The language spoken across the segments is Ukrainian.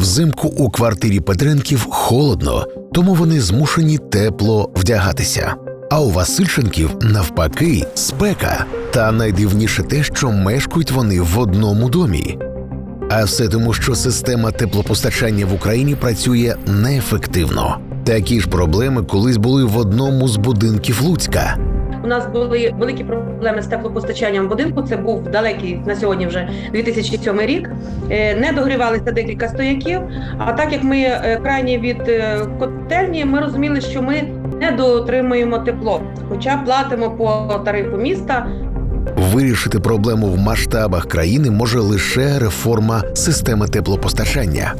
Взимку у квартирі Петренків холодно, тому вони змушені тепло вдягатися. А у Васильченків навпаки спека. Та найдивніше те, що мешкають вони в одному домі. А все тому, що система теплопостачання в Україні працює неефективно. Такі ж проблеми колись були в одному з будинків Луцька. У нас були великі проблеми з теплопостачанням будинку. Це був далекий на сьогодні вже 2007 рік. Е, Не догрівалися декілька стояків. А так як ми е, крайні від е, котельні, ми розуміли, що ми не дотримуємо тепло, хоча платимо по тарифу міста. Вирішити проблему в масштабах країни може лише реформа системи теплопостачання.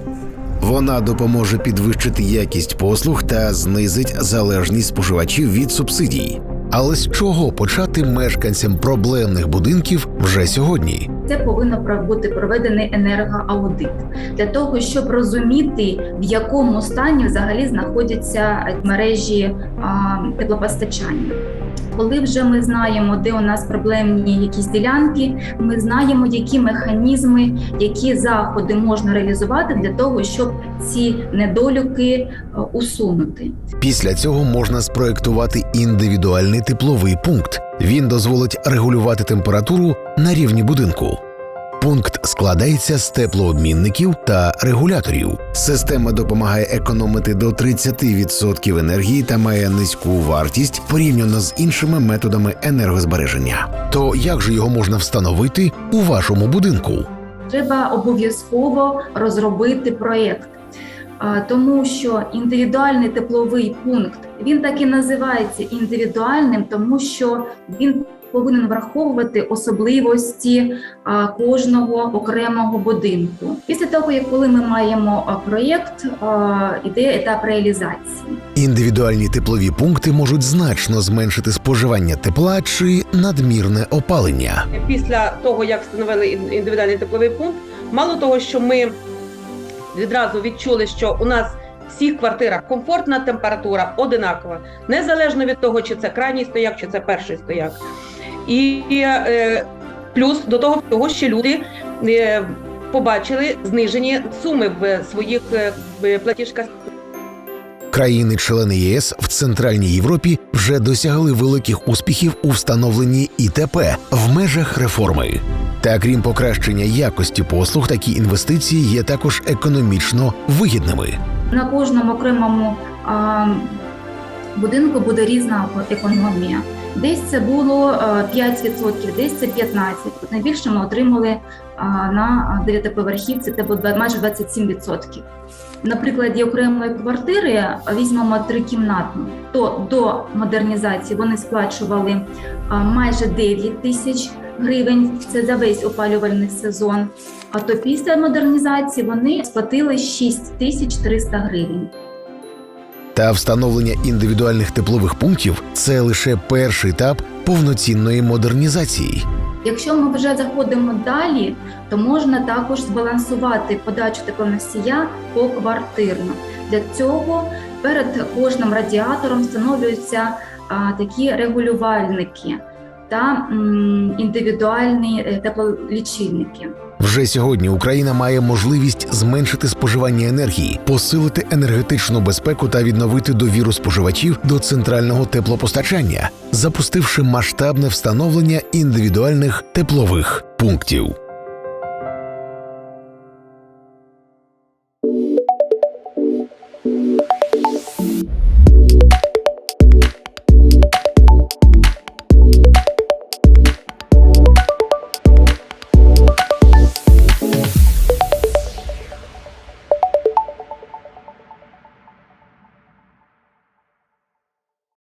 Вона допоможе підвищити якість послуг та знизить залежність споживачів від субсидій. Але з чого почати мешканцям проблемних будинків вже сьогодні? Це повинно бути проведений енергоаудит для того, щоб розуміти, в якому стані взагалі знаходяться мережі а, теплопостачання. Коли вже ми знаємо, де у нас проблемні якісь ділянки, ми знаємо, які механізми, які заходи можна реалізувати для того, щоб ці недоліки е, усунути. Після цього можна спроектувати індивідуальний тепловий пункт. Він дозволить регулювати температуру на рівні будинку. Пункт складається з теплообмінників та регуляторів. Система допомагає економити до 30% енергії та має низьку вартість порівняно з іншими методами енергозбереження. То як же його можна встановити у вашому будинку? Треба обов'язково розробити проєкт, тому що індивідуальний тепловий пункт він так і називається індивідуальним, тому що він повинен враховувати особливості кожного окремого будинку. Після того, як коли ми маємо проєкт, іде етап реалізації. Індивідуальні теплові пункти можуть значно зменшити споживання тепла чи надмірне опалення. Після того, як встановили індивідуальний тепловий пункт, мало того, що ми відразу відчули, що у нас в всіх квартирах комфортна температура одинакова, незалежно від того, чи це крайній стояк, чи це перший стояк. І е, плюс до того всього ще люди е, побачили знижені суми в своїх е, платіжках Країни-члени ЄС в Центральній Європі вже досягли великих успіхів у встановленні ІТП в межах реформи. Та крім покращення якості послуг, такі інвестиції є також економічно вигідними. На кожному окремому будинку буде різна економія. Десь це було е, 5%, десь це 15%. От Найбільше ми отримали а, на дев'ятиповерхівці, це було майже 27%. На прикладі окремої квартири візьмемо трикімнатну, то до модернізації вони сплачували майже 9 тисяч гривень. Це за весь опалювальний сезон. А то після модернізації вони сплатили 6 тисяч 300 гривень. Та встановлення індивідуальних теплових пунктів це лише перший етап повноцінної модернізації. Якщо ми вже заходимо далі, то можна також збалансувати подачу теплоносія поквартирно. Для цього перед кожним радіатором встановлюються а, такі регулювальники та індивідуальні е, теплолічильники. Вже сьогодні Україна має можливість зменшити споживання енергії, посилити енергетичну безпеку та відновити довіру споживачів до центрального теплопостачання, запустивши масштабне встановлення індивідуальних теплових пунктів.